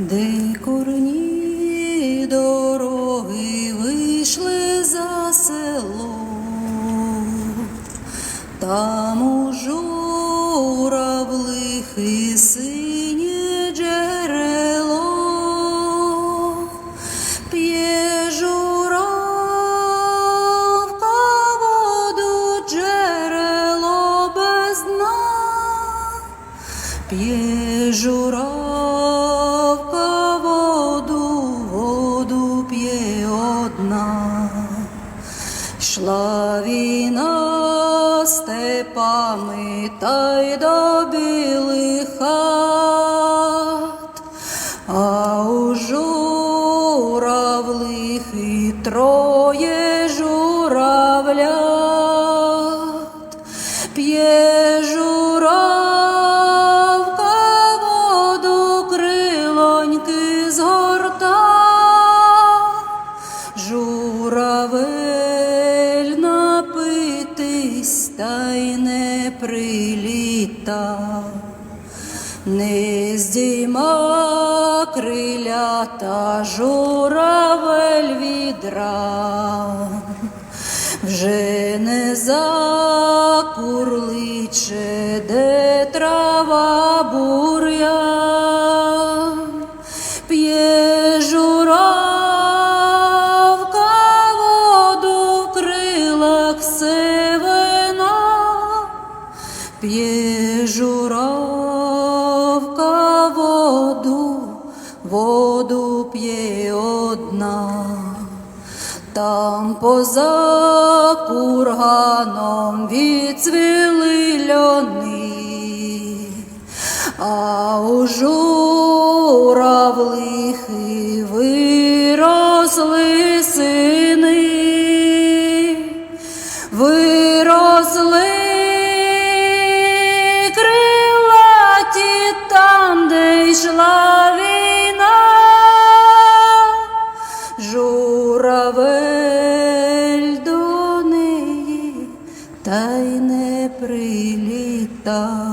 де корні дороги вийшли за село, там П'є журавка воду, воду п'є одна. Йшла війна степами та й до білих хат, а у журавлих і троє журавлят. Напитись та не приліта, не здійма крилята журавель відра. Вже не закурличе, п'є журавка воду, воду п'є одна. Там поза курганом відцвіли льони, а у журавлихи крилаті там, де йшла війна. Журавель до неї та й не приліта.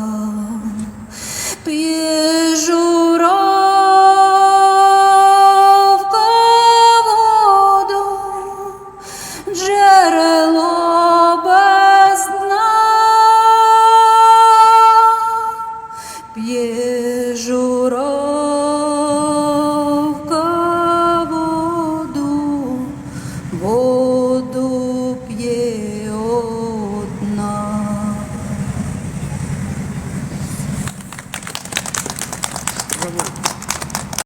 Воду п'є одна. Браво.